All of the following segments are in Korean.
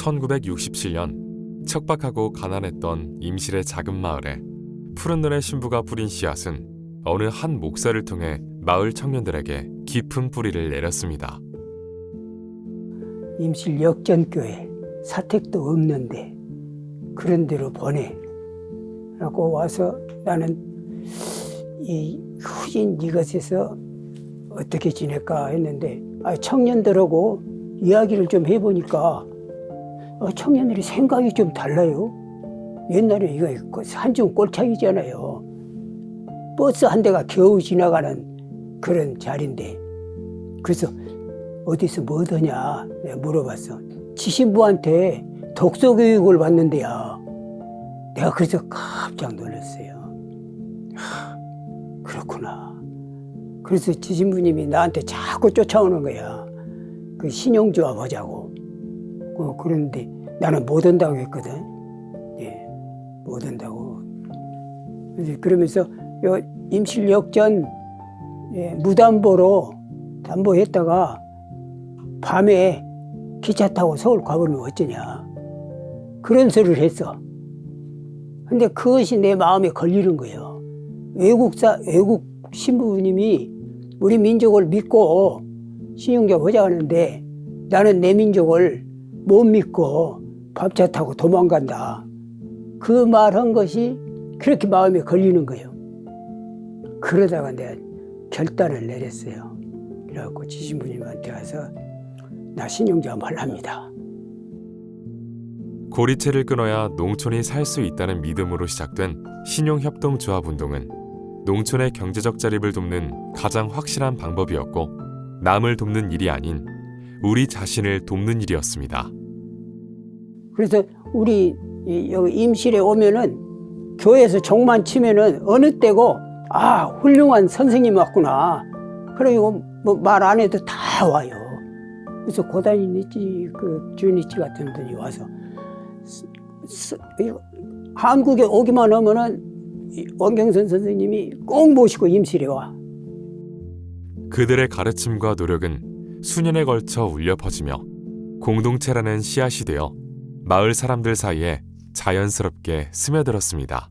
1967년 척박하고 가난했던 임실의 작은 마을에 푸른 눈의 신부가 뿌린 씨앗은 어느 한 목사를 통해 마을 청년들에게 깊은 뿌리를 내렸습니다. 임실 역전교회 사택도 없는데 그런 데로 보내. 라고 와서 나는 이 후진 이것에서 어떻게 지낼까 했는데 아, 청년들하고 이야기를 좀 해보니까 어, 청년들이 생각이 좀 달라요. 옛날에 이거 한중 꼴차기잖아요. 버스 한 대가 겨우 지나가는 그런 자리인데 그래서 어디서 뭐 하냐 내가 물어봤어. 지신부한테 독서 교육을 받는데야. 내가 그래서 깜짝 놀랐어요. 하, 그렇구나. 그래서 지신부님이 나한테 자꾸 쫓아오는 거야. 그 신용조합 하자고. 어, 그런데 나는 못 온다고 했거든. 예, 못. 그래서 그러면서 요 임실역전 예, 무담보로 담보했다가 밤에 기차 타고 서울 가버리면 어쩌냐. 그런 소리를 했어. 근데 그것이 내 마음에 걸리는 거예요. 외국사, 외국 신부님이 우리 민족을 믿고 신용교 보자 하는데 나는 내 민족을 못 믿고 밥차 타고 도망간다. 그 말 한 것이 그렇게 마음에 걸리는 거예요. 그러다가 내가 결단을 내렸어요. 그래갖고 지신부님한테 가서 나 신용조합 할랍니다. 고리채를 끊어야 농촌이 살 수 있다는 믿음으로 시작된 신용협동조합 운동은 농촌의 경제적 자립을 돕는 가장 확실한 방법이었고 남을 돕는 일이 아닌 우리 자신을 돕는 일이었습니다. 그래서 우리 이- 여기 임실에 오면은 교회에서 종만 치면은 어느 때고 아 훌륭한 선생님 왔구나. 그리고 뭐 말 안 해도 다 와요. 그래서 고단이니치 그 주니치 같은 분이 와서 스- 한국에 오기만 하면은 이 원경선 선생님이 꼭 모시고 임실에 와. 그들의 가르침과 노력은 수년에 걸쳐 울려 퍼지며 공동체라는 씨앗이 되어 마을 사람들 사이에 자연스럽게 스며들었습니다.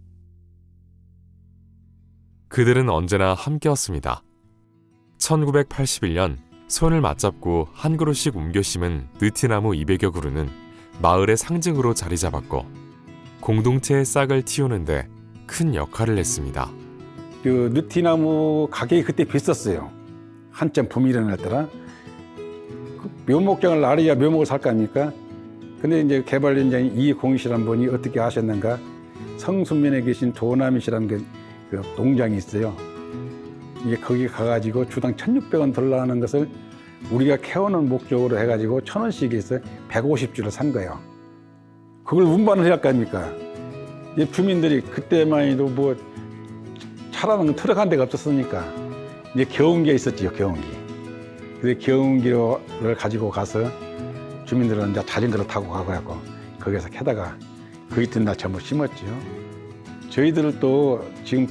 그들은 언제나 함께였습니다. 1981년 손을 맞잡고 한 그루씩 옮겨 심은 느티나무 200여 그루는 마을의 상징으로 자리 잡았고 공동체의 싹을 틔우는데 큰 역할을 했습니다. 그 느티나무 가격이 그때 비쌌어요. 한참 붐이 일어날 때라. 그 묘목장을 알아야 묘목을 살 거 아닙니까? 근데 이제 개발위원장이 이공희 씨란 분이 어떻게 하셨는가? 성순면에 계신 도남이시라는 그, 그 농장이 있어요. 이게 거기 가가지고 주당 1,600원 들라는 것을 우리가 캐오는 목적으로 해가지고 천 원씩 해서 150주를 산 거예요. 그걸 운반을 해야 할거 아닙니까? 이 주민들이 그때만 해도 뭐 차라는 건 트럭 한 대가 없었으니까 이제 경운기가 있었지요 경운기 그래서 경운기를 가지고 가서 주민들은 이제 자전거를 타고 가고 거기서 캐다가 그 이튿날 전부 심었지요. 저희들을 또 지금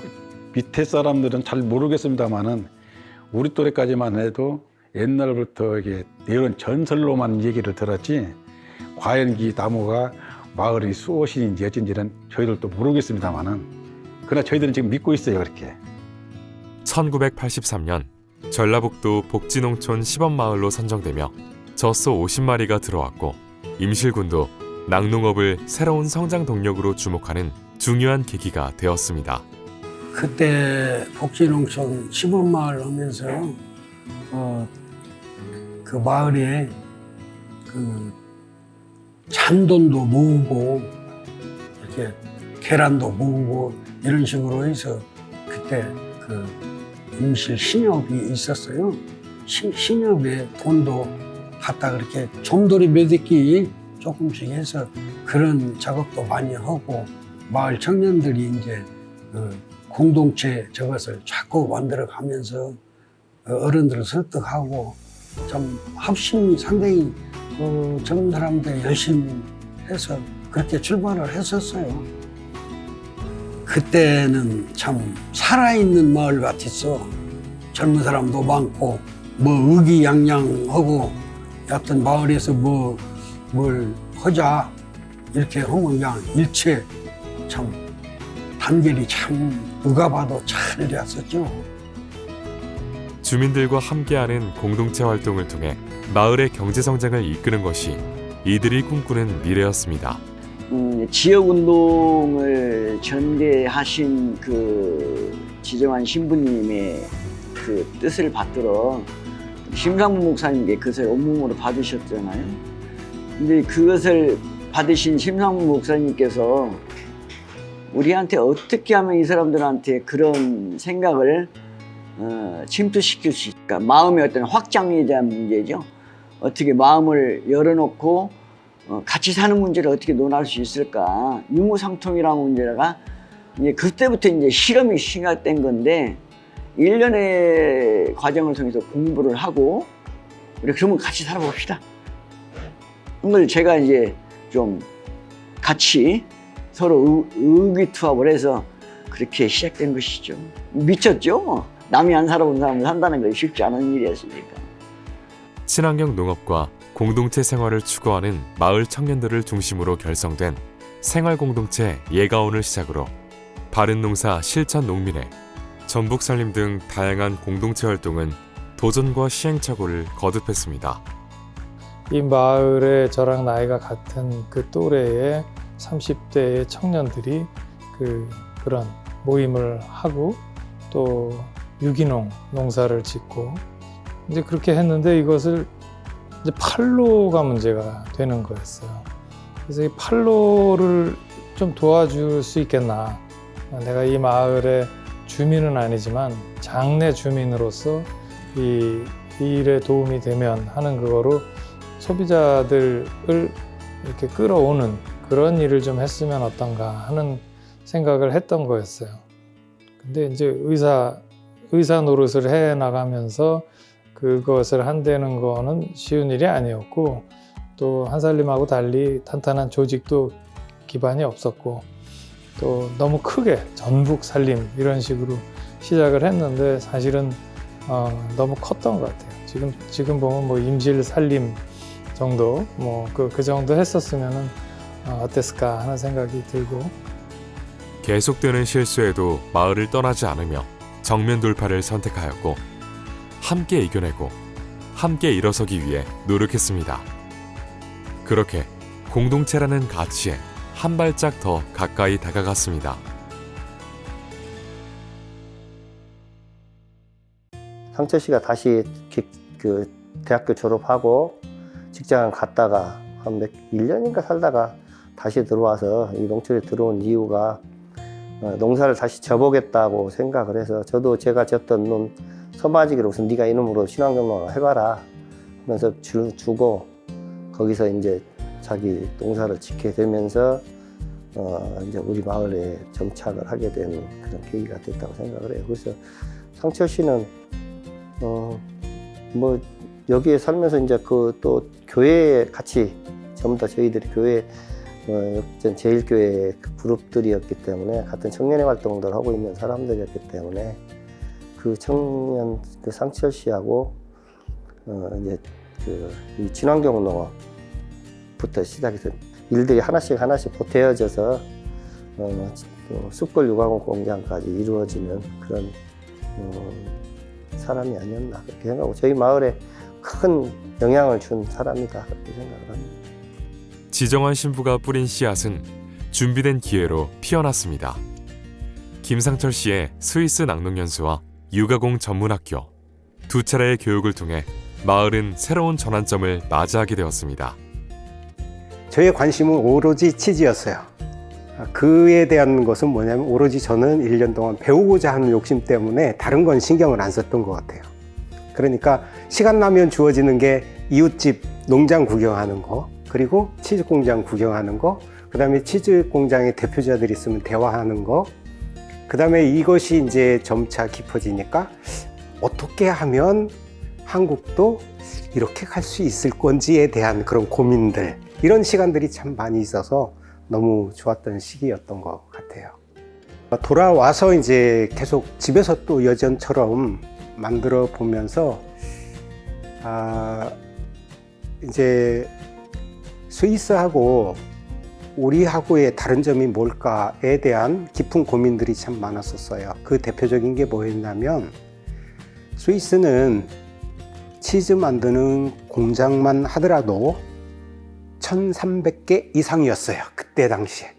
밑에 사람들은 잘 모르겠습니다만은 우리 또래까지만 해도 옛날부터 이게 이런 전설로만 얘기를 들었지 과연 이 나무가 마을의 수호신인지 어쩐지는 저희들도 모르겠습니다만은 그러나 저희들은 지금 믿고 있어요 그렇게. 1983년 전라북도 복지농촌 시범마을로 선정되며 젖소 50마리가 들어왔고 임실군도 낙농업을 새로운 성장 동력으로 주목하는 중요한 계기가 되었습니다. 그때 복지농촌 시범마을 하면서 어, 그 마을에 그 잔돈도 모으고 이렇게 계란도 모으고 이런 식으로 해서 그때 그 임실 신협이 있었어요. 신, 신협에 돈도 갖다 그렇게 좀돌이 매듭기 조금씩 해서 그런 작업도 많이 하고 마을 청년들이 이제 그 공동체 저것을 자꾸 만들어 가면서 어른들을 설득하고 좀 합심이 상당히 그 젊은 사람들 열심히 해서 그렇게 출발을 했었어요. 그때는 참 살아있는 마을 같았어. 젊은 사람도 많고 뭐 의기양양하고 여하튼 마을에서 뭐 뭘 하자 이렇게 하면 그냥 일체 참 단결이 참 누가 봐도 잘 되었었죠. 주민들과 함께하는 공동체 활동을 통해 마을의 경제 성장을 이끄는 것이 이들이 꿈꾸는 미래였습니다. 음, 지역 운동을 전개하신 그 지정한 신부님의 그 뜻을 받들어 심상무 목사님께 그것을 온몸으로 받으셨잖아요. 근데 그것을 받으신 심상무 목사님께서 우리한테 어떻게 하면 이 사람들한테 그런 생각을 어, 침투시킬 수 있을까? 마음의 어떤 확장에 대한 문제죠. 어떻게 마음을 열어놓고 어, 같이 사는 문제를 어떻게 논할 수 있을까? 유무상통이라는 문제가 이제 그때부터 이제 실험이 시작된 건데 일년의 과정을 통해서 공부를 하고 우리 그러면 같이 살아봅시다. 그걸 제가 이제 좀 같이 서로 의, 의기투합을 해서 그렇게 시작된 것이죠. 미쳤죠? 뭐. 남이 안 살아본 사람을 산다는 건 쉽지 않은 일이었으니까. 친환경 농업과 공동체 생활을 추구하는 마을 청년들을 중심으로 결성된 생활 공동체 예가온을 시작으로 바른 농사 실천 농민회, 전북 살림 등 다양한 공동체 활동은 도전과 시행착오를 거듭했습니다. 이 마을에 저랑 나이가 같은 그 또래의 30대의 청년들이 그 그런 모임을 하고 또 유기농 농사를 짓고 이제 그렇게 했는데 이것을 이제 판로가 문제가 되는 거였어요. 그래서 이 판로를 좀 도와줄 수 있겠나. 내가 이 마을의 주민은 아니지만 장내 주민으로서 이, 이 일에 도움이 되면 하는 그거로 소비자들을 이렇게 끌어오는 그런 일을 좀 했으면 어떤가 하는 생각을 했던 거였어요. 근데 이제 의사 의사 노릇을 해 나가면서 그것을 한다는 거는 쉬운 일이 아니었고 또 한살림하고 달리 탄탄한 조직도 기반이 없었고 또 너무 크게 전북 살림 이런 식으로 시작을 했는데 사실은 어, 너무 컸던 것 같아요. 지금 지금 보면 뭐 임실 살림 정도 뭐그 그 정도 했었으면은 어, 어땠을까 하는 생각이 들고 계속되는 실수에도 마을을 떠나지 않으며 정면 돌파를 선택하였고 함께 이겨내고 함께 일어서기 위해 노력했습니다. 그렇게 공동체라는 가치에 한 발짝 더 가까이 다가갔습니다. 상철 씨가 다시 기- 그 대학교 졸업하고 직장 갔다가 한 몇, 1년인가 살다가 다시 들어와서 이 농촌에 들어온 이유가 어, 농사를 다시 져보겠다고 생각을 해서 저도 제가 졌던 놈 서마지기로 우선 네가 이놈으로 신앙경로 해봐라 하면서 주, 주고 거기서 이제 자기 농사를 짓게 되면서 어, 이제 우리 마을에 정착을 하게 된 그런 계기가 됐다고 생각을 해요. 그래서 상철 씨는 어, 뭐, 여기에 살면서 이제 그 또 교회에 같이 전부 다 저희들이 교회, 어, 역전 제일교회 그 그룹들이었기 때문에 같은 청년의 활동들 하고 있는 사람들이었기 때문에 그 청년, 그 상철 씨하고 어, 이제 그이 친환경 농업 부터 시작해서 일들이 하나씩 하나씩 보태어져서 어, 어, 숯골 유광 공장까지 이루어지는 그런 어, 사람이 아니었나 그렇게 생각하고 저희 마을에 큰 영향을 준 사람이다 그렇게 생각을 합니다. 지정환 신부가 뿌린 씨앗은 준비된 기회로 피어났습니다. 김상철 씨의 스위스 낭농연수와 육아공 전문학교 두 차례의 교육을 통해 마을은 새로운 전환점을 맞이하게 되었습니다. 저의 관심은 오로지 치즈였어요. 아, 그에 대한 것은 뭐냐면 오로지 저는 1년 동안 배우고자 하는 욕심 때문에 다른 건 신경을 안 썼던 것 같아요. 그러니까 시간 나면 주어지는 게 이웃집 농장 구경하는 거, 그리고 치즈 공장 구경하는 거, 그 다음에 치즈 공장의 대표자들이 있으면 대화하는 거, 그 다음에 이것이 이제 점차 깊어지니까 어떻게 하면 한국도 이렇게 갈 수 있을 건지에 대한 그런 고민들, 이런 시간들이 참 많이 있어서 너무 좋았던 시기였던 것 같아요. 돌아와서 이제 계속 집에서 또 여전처럼 만들어 보면서 아 이제 스위스하고 우리하고의 다른 점이 뭘까에 대한 깊은 고민들이 참 많았었어요. 그 대표적인 게 뭐였냐면 스위스는 치즈 만드는 공장만 하더라도 1,300개 이상이었어요. 그때 당시에.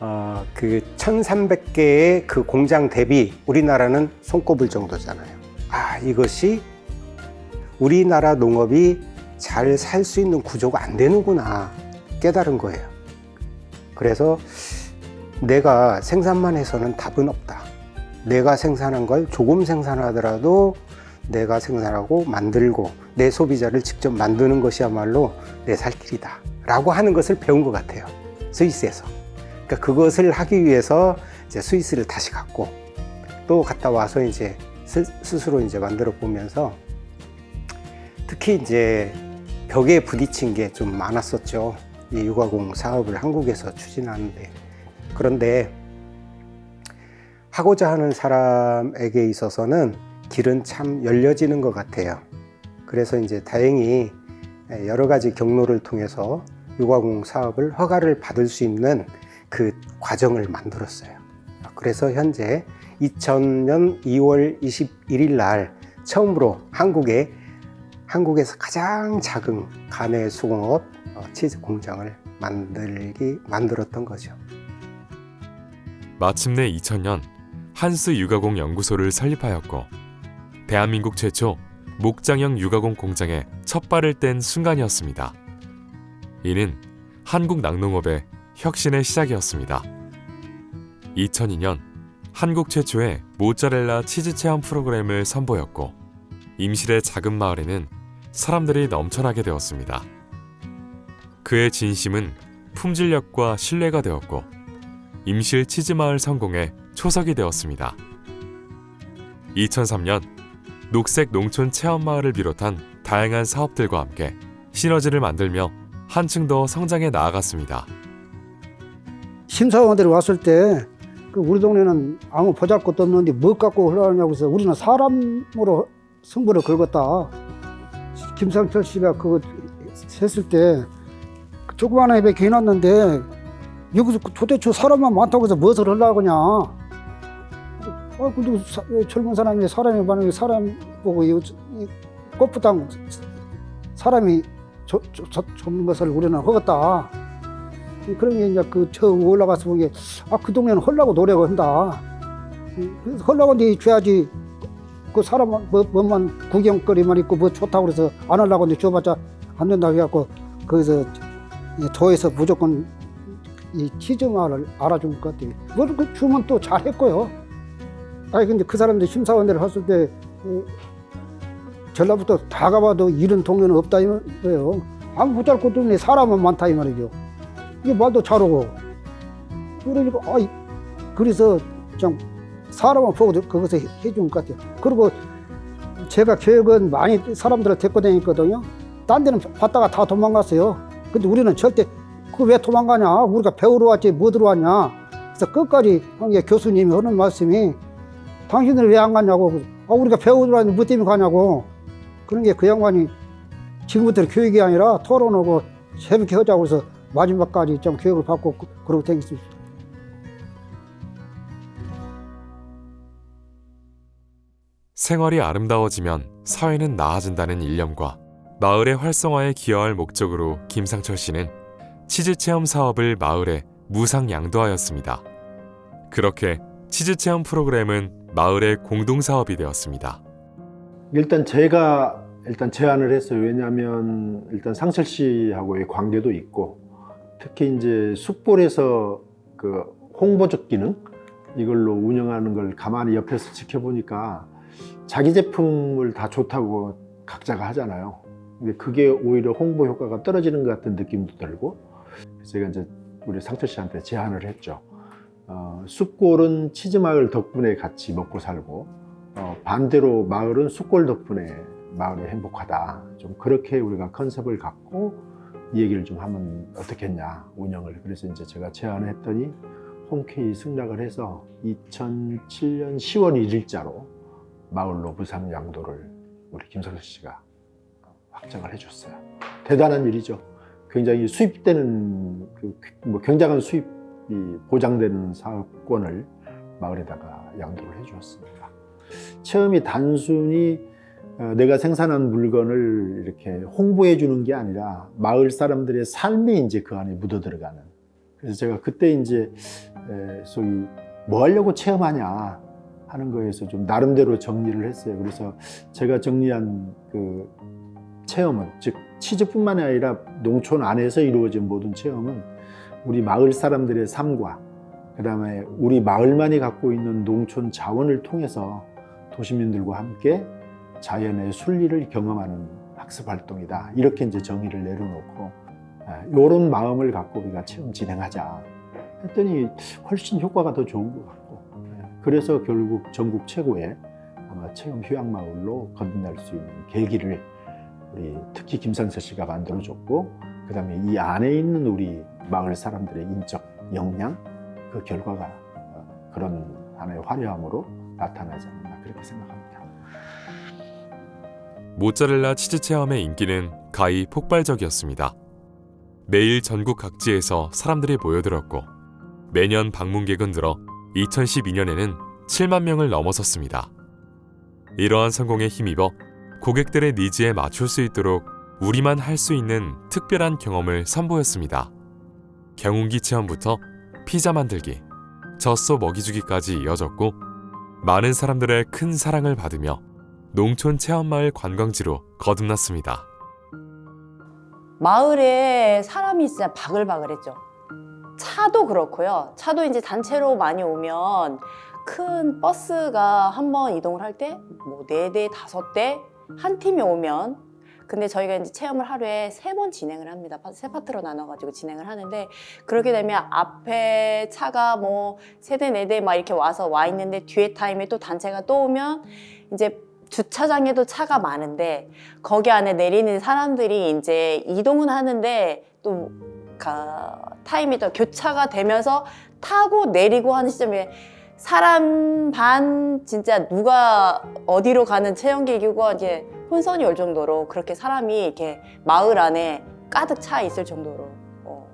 어, 그 1,300개의 그 공장 대비 우리나라는 손꼽을 정도잖아요. 아, 이것이 우리나라 농업이 잘 살 수 있는 구조가 안 되는구나 깨달은 거예요. 그래서 내가 생산만 해서는 답은 없다. 내가 생산한 걸 조금 생산하더라도 내가 생산하고 만들고 내 소비자를 직접 만드는 것이야말로 내 살 길이다. 라고 하는 것을 배운 것 같아요. 스위스에서. 그러니까 그것을 하기 위해서 이제 스위스를 다시 갔고 또 갔다 와서 이제 스, 스스로 이제 만들어 보면서 특히 이제 벽에 부딪힌 게 좀 많았었죠. 이 육아공 사업을 한국에서 추진하는데. 그런데 하고자 하는 사람에게 있어서는 길은 참 열려지는 것 같아요. 그래서 이제 다행히 여러 가지 경로를 통해서 육아공 사업을 허가를 받을 수 있는 그 과정을 만들었어요. 그래서 현재 2000년 2월 21일 날 처음으로 한국에 한국에서 가장 작은 가내 수공업 어, 치즈 공장을 만들기 만들었던 거죠. 마침내 2000년 한스 육아공 연구소를 설립하였고 대한민국 최초 목장형 육아공 공장에 첫 발을 뗀 순간이었습니다. 이는 한국 낙농업의 혁신의 시작이었습니다. 2002년 한국 최초의 모짜렐라 치즈 체험 프로그램을 선보였고 임실의 작은 마을에는 사람들이 넘쳐나게 되었습니다. 그의 진심은 품질력과 신뢰가 되었고 임실 치즈마을 성공의 초석이 되었습니다. 2003년 녹색 농촌 체험 마을을 비롯한 다양한 사업들과 함께 시너지를 만들며 한층 더 성장해 나아갔습니다. 심사원들이 왔을 때, 그 우리 동네는 아무 보잘 것도 없는데 뭐 갖고 흘러가냐고 해서 우리는 사람으로 승부를 걸었다. 김상철 씨가 그거 했을 때, 그 조그마한 앱에 개놨는데, 여기서 도대체 사람만 많다고 해서 무엇을 하려고 하냐. 아, 근데 사- 젊은 사람이 사람이 많은 사람 보고 이, 이 꽃부당 사람이 저, 저, 저, 좁는 것을 우리는 허갔다. 그런 게 이제 그 처음 올라가서 보게 아 그 동네는 헐라고 노력을 한다. 그래서 헐라고 한데 줘야지 그 사람 뭐, 뭐만 구경거리만 있고 뭐 좋다고 그래서 안 하려고 근데 줘봤자 안 된다고 해갖고 거기서 이 도에서 무조건 이 치즈마를 알아준 것 같아요. 뭐 그 주면 또 잘했고요. 아니 근데 그 사람들 심사원들 했을 때 이, 전라부터 다 가봐도 이런 동네는 없다 이거예요. 아무 못할 것도 없네 사람은 많다 이 말이죠. 이게 말도 잘하고 그러니까 아이 그래서 좀 사람을 보고 그것을 해- 해준 것 같아요. 그리고 제가 교육은 많이 사람들을 데리고 다녔거든요. 딴 데는 봤다가 다 도망갔어요. 근데 우리는 절대 그 왜 도망가냐? 우리가 배우러 왔지 뭐 들어왔냐? 그래서 끝까지 교수님이 하는 말씀이 당신들 왜안 가냐고. 아, 우리가 왔는데 뭐 때문에 가냐고. 그런 게 그 양반이 지금부터 교육이 아니라 토론하고 재밌게 하자고 해서 마지막까지 좀 교육을 받고 그- 그러고 다녔습니다. 생활이 아름다워지면 사회는 나아진다는 일념과 마을의 활성화에 기여할 목적으로 김상철 씨는 치즈 체험 사업을 마을에 무상 양도하였습니다. 그렇게 치즈 체험 프로그램은 마을의 공동 사업이 되었습니다. 일단 제가 일단 제안을 했어요. 왜냐하면 일단 상철 씨하고의 관계도 있고 특히 이제 숯불에서 그 홍보적 기능 이걸로 운영하는 걸 가만히 옆에서 지켜보니까 자기 제품을 다 좋다고 각자가 하잖아요. 근데 그게 오히려 홍보 효과가 떨어지는 것 같은 느낌도 들고 제가 이제 우리 상철 씨한테 제안을 했죠. 어, 숯골은 치즈 마을 덕분에 같이 먹고 살고 어, 반대로 마을은 숯골 덕분에 마을이 행복하다. 좀 그렇게 우리가 컨셉을 갖고 이 얘기를 좀 하면 어떻겠냐 운영을. 그래서 이제 제가 제안을 했더니 흔쾌히 승낙을 해서 2007년 10월 1일자로 마을로 무상 양도를 우리 김석수 씨가 확정을 해줬어요. 대단한 일이죠. 굉장히 수입되는 그, 뭐 굉장한 수입 이 보장되는 사업권을 마을에다가 양도를 해주었습니다. 체험이 단순히 어, 내가 생산한 물건을 이렇게 홍보해 주는 게 아니라 마을 사람들의 삶이 이제 그 안에 묻어 들어가는. 그래서 제가 그때 이제 에, 소위 뭐 하려고 체험하냐 하는 거에서 좀 나름대로 정리를 했어요. 그래서 제가 정리한 그 체험은 즉 치즈뿐만이 아니라 농촌 안에서 이루어진 모든 체험은 우리 마을 사람들의 삶과 그 다음에 우리 마을만이 갖고 있는 농촌 자원을 통해서 도시민들과 함께 자연의 순리를 경험하는 학습 활동이다. 이렇게 이제 정의를 내려놓고 이런 마음을 갖고 우리가 체험 진행하자 했더니 훨씬 효과가 더 좋은 것 같고 예, 그래서 결국 전국 최고의 아마 체험 휴양마을로 거듭날 수 있는 계기를 우리 특히 김상철 씨가 만들어줬고 그 다음에 이 안에 있는 우리 마을 사람들의 인적 역량 그 결과가 어, 그런 하나의 화려함으로 나타나지 않나 그렇게 생각합니다. 모짜렐라 치즈 체험의 인기는 가히 폭발적이었습니다. 매일 전국 각지에서 사람들이 모여들었고 매년 방문객은 늘어 2012년에는 7만 명을 넘어섰습니다. 이러한 성공에 힘입어 고객들의 니즈에 맞출 수 있도록 우리만 할 수 있는 특별한 경험을 선보였습니다. 경운기 체험부터 피자 만들기, 젖소 먹이주기까지 이어졌고 많은 사람들의 큰 사랑을 받으며 농촌 체험마을 관광지로 거듭났습니다. 마을에 사람이 진짜 바글바글했죠. 차도 그렇고요. 차도 이제 단체로 많이 오면 큰 버스가 한 번 이동을 할 때 뭐 네 대, 다섯 대 한 팀이 오면 근데 저희가 이제 체험을 하루에 세 번 진행을 합니다. 파- 세 파트로 나눠가지고 진행을 하는데 그렇게 되면 앞에 차가 뭐 세 대, 네 대 막 이렇게 와서 와 있는데 뒤에 타임에 또 단체가 또 오면 이제 주차장에도 차가 많은데 거기 안에 내리는 사람들이 이제 이동은 하는데 또 가, 타임이 또 교차가 되면서 타고 내리고 하는 시점에 사람 반 진짜 누가 어디로 가는 체험기구가 이제 혼선이 올 정도로 그렇게 사람이 이렇게 마을 안에 가득 차 있을 정도로 어,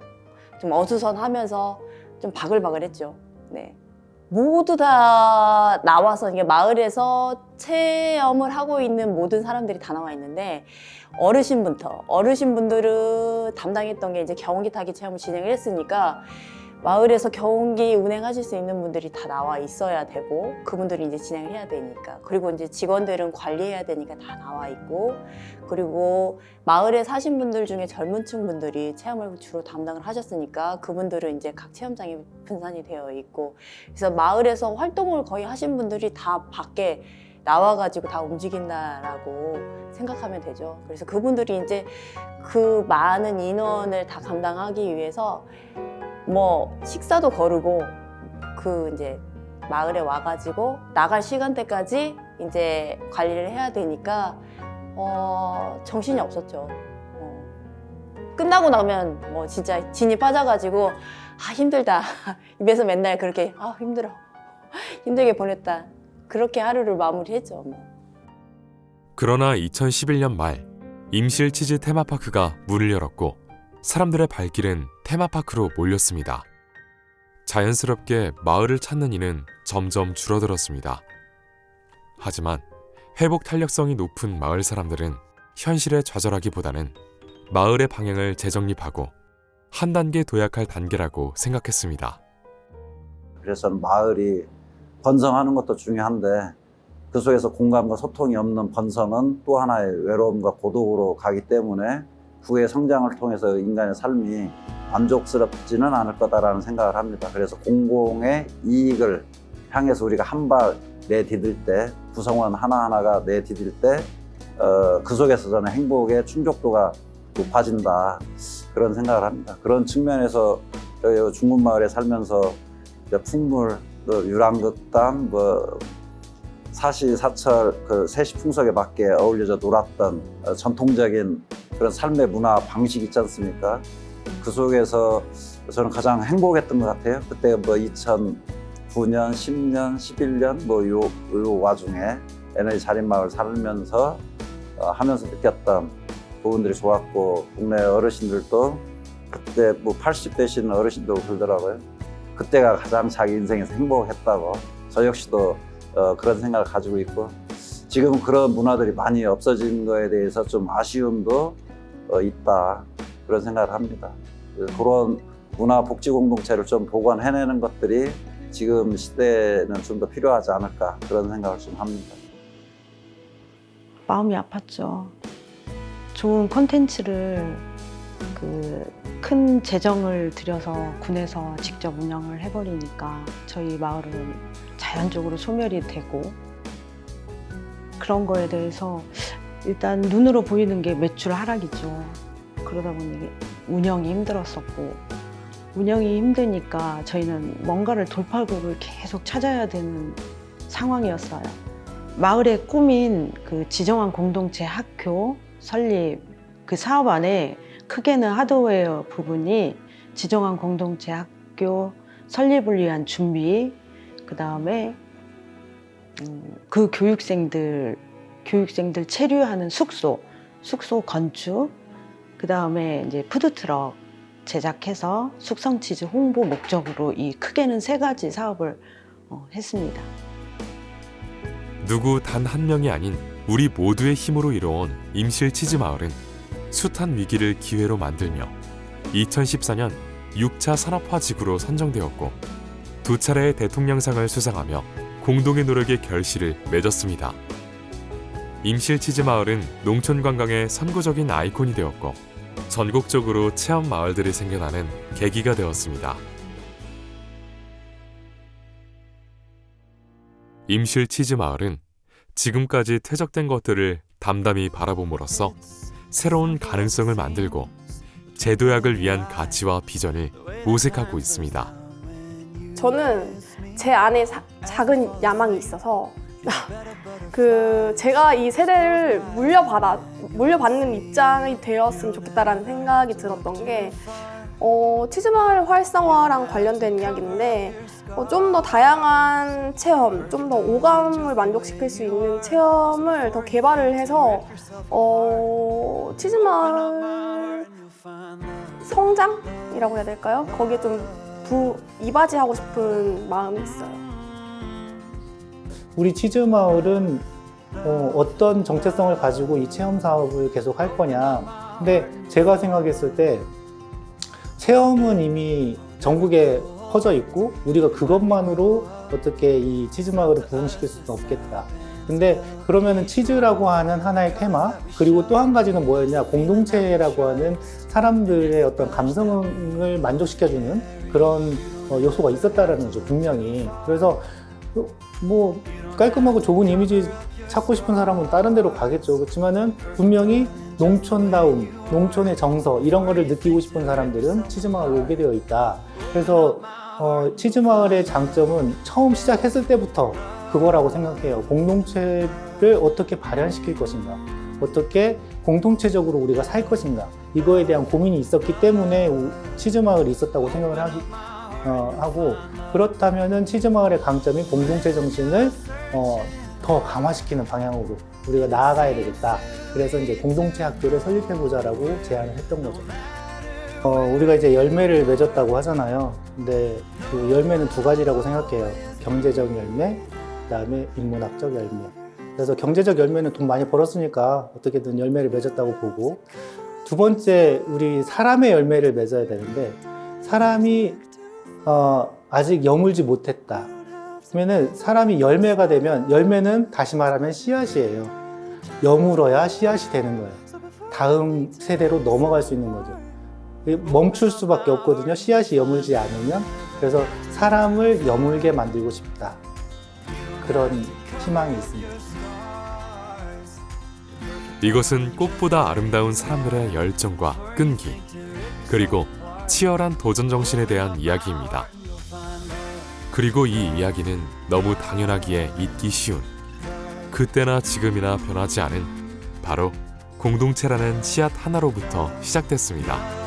좀 어수선하면서 좀 바글바글했죠. 네. 모두 다 나와서 이게 마을에서 체험을 하고 있는 모든 사람들이 다 나와 있는데 어르신부터 어르신분들은 담당했던 게 이제 경운기 타기 체험을 진행을 했으니까 마을에서 경운기 운행하실 수 있는 분들이 다 나와 있어야 되고 그분들이 이제 진행을 해야 되니까. 그리고 이제 직원들은 관리해야 되니까 다 나와 있고. 그리고 마을에 사신 분들 중에 젊은 층 분들이 체험을 주로 담당을 하셨으니까 그분들은 이제 각 체험장에 분산이 되어 있고. 그래서 마을에서 활동을 거의 하신 분들이 다 밖에 나와가지고 다 움직인다라고 생각하면 되죠. 그래서 그분들이 이제 그 많은 인원을 다 감당하기 위해서 뭐 식사도 거르고 그 이제 마을에 와가지고 나갈 시간대까지 이제 관리를 해야 되니까 어 정신이 없었죠. 어. 끝나고 나면 뭐 진짜 진이 빠져가지고 아 힘들다 입에서 맨날 그렇게 아 힘들어 힘들게 보냈다 그렇게 하루를 마무리했죠. 뭐. 그러나 2011년 말 임실 치즈 테마파크가 문을 열었고 사람들의 발길은 테마파크로 몰렸습니다. 자연스럽게 마을을 찾는 이는 점점 줄어들었습니다. 하지만 회복 탄력성이 높은 마을 사람들은 현실에 좌절하기보다는 마을의 방향을 재정립하고 한 단계 도약할 단계라고 생각했습니다. 그래서 마을이 번성하는 것도 중요한데 그 속에서 공감과 소통이 없는 번성은 또 하나의 외로움과 고독으로 가기 때문에 후의 성장을 통해서 인간의 삶이 만족스럽지는 않을 거다라는 생각을 합니다. 그래서 공공의 이익을 향해서 우리가 한 발 내디딜 때 구성원 하나하나가 내디딜 때 어, 그 속에서 저는 행복의 충족도가 높아진다 그런 생각을 합니다. 그런 측면에서 저희 중문 마을에 살면서 이제 풍물, 또 유랑극단, 뭐 사시사철 그 세시풍속에 맞게 어울려져 놀았던 어, 전통적인 그런 삶의 문화 방식 있지 않습니까? 그 속에서 저는 가장 행복했던 것 같아요. 그때 뭐 2009년, 10년, 11년 뭐요 요 와중에 에너지 자린마을 살면서 어, 하면서 느꼈던 부분들이 좋았고 동네 어르신들도 그때 뭐 80 되시는 어르신도 그러더라고요. 그때가 가장 자기 인생에서 행복했다고. 저 역시도 어, 그런 생각을 가지고 있고 지금 그런 문화들이 많이 없어진 거에 대해서 좀 아쉬움도 어, 있다 그런 생각을 합니다. 그런 문화 복지 공동체를 좀 보완해내는 것들이 지금 시대에는 좀 더 필요하지 않을까 그런 생각을 좀 합니다. 마음이 아팠죠. 좋은 콘텐츠를 그 큰 재정을 들여서 군에서 직접 운영을 해버리니까 저희 마을은 자연적으로 소멸이 되고 그런 거에 대해서 일단 눈으로 보이는 게 매출 하락이죠. 그러다 보니 운영이 힘들었었고 운영이 힘드니까 저희는 뭔가를 돌파구를 계속 찾아야 되는 상황이었어요. 마을의 꿈인 그 지정한 공동체 학교 설립 그 사업 안에 크게는 하드웨어 부분이 지정한 공동체 학교 설립을 위한 준비 그 다음에 음, 그 교육생들 교육생들 체류하는 숙소 숙소 건축 그 다음에 이제 푸드트럭 제작해서 숙성치즈 홍보 목적으로 이 크게는 세 가지 사업을 어, 했습니다. 누구 단 한 명이 아닌 우리 모두의 힘으로 이뤄온 임실 치즈 마을은 숱한 위기를 기회로 만들며 2014년 6차 산업화 지구로 선정되었고 두 차례의 대통령상을 수상하며 공동의 노력의 결실을 맺었습니다. 임실 치즈 마을은 농촌 관광의 선구적인 아이콘이 되었고 전국적으로 체험 마을들이 생겨나는 계기가 되었습니다. 임실 치즈 마을은 지금까지 퇴적된 것들을 담담히 바라봄으로써 새로운 가능성을 만들고 제도약을 위한 가치와 비전을 모색하고 있습니다. 저는 제 안에 사- 작은 야망이 있어서 그 제가 이 세대를 물려받아 물려받는 입장이 되었으면 좋겠다라는 생각이 들었던 게 어, 치즈마을 활성화랑 관련된 이야기인데 어, 좀 더 다양한 체험, 좀 더 오감을 만족시킬 수 있는 체험을 더 개발을 해서 어, 치즈마을 성장이라고 해야 될까요? 거기에 좀 부, 이바지하고 싶은 마음이 있어요. 우리 치즈 마을은 어, 어떤 정체성을 가지고 이 체험 사업을 계속 할 거냐. 근데 제가 생각했을 때 체험은 이미 전국에 퍼져 있고 우리가 그것만으로 어떻게 이 치즈 마을을 부흥시킬 수는 없겠다. 근데 그러면은 치즈라고 하는 하나의 테마 그리고 또 한 가지는 뭐였냐 공동체라고 하는 사람들의 어떤 감성을 만족시켜주는 그런 어, 요소가 있었다라는 거죠 분명히 그래서 어, 뭐 깔끔하고 좋은 이미지 찾고 싶은 사람은 다른 데로 가겠죠 그렇지만은 분명히 농촌다움 농촌의 정서 이런 거를 느끼고 싶은 사람들은 치즈마을로 오게 되어 있다 그래서 어, 치즈마을의 장점은 처음 시작했을 때부터 그거라고 생각해요. 공동체를 어떻게 발현시킬 것인가, 어떻게 공동체적으로 우리가 살 것인가, 이거에 대한 고민이 있었기 때문에 우- 치즈마을이 있었다고 생각을 하기, 어, 하고, 그렇다면은 치즈 마을의 강점이 공동체 정신을 어, 더 강화시키는 방향으로 우리가 나아가야 되겠다. 그래서 이제 공동체 학교를 설립해 보자라고 제안을 했던 거죠. 어, 우리가 이제 열매를 맺었다고 하잖아요. 근데 그 열매는 두 가지라고 생각해요. 경제적 열매, 그다음에 인문학적 열매. 그래서 경제적 열매는 돈 많이 벌었으니까 어떻게든 열매를 맺었다고 보고 두 번째 우리 사람의 열매를 맺어야 되는데 사람이 어, 아직 여물지 못했다. 그러면은 사람이 열매가 되면 열매는 다시 말하면 씨앗이에요. 여물어야 씨앗이 되는 거예요. 다음 세대로 넘어갈 수 있는 거죠. 멈출 수밖에 없거든요. 씨앗이 여물지 않으면. 그래서 사람을 여물게 만들고 싶다. 그런 희망이 있습니다. 이것은 꽃보다 아름다운 사람들의 열정과 끈기, 그리고 치열한 도전 정신에 대한 이야기입니다. 그리고 이 이야기는 너무 당연하기에 잊기 쉬운, 그때나 지금이나 변하지 않은 바로 공동체라는 씨앗 하나로부터 시작됐습니다.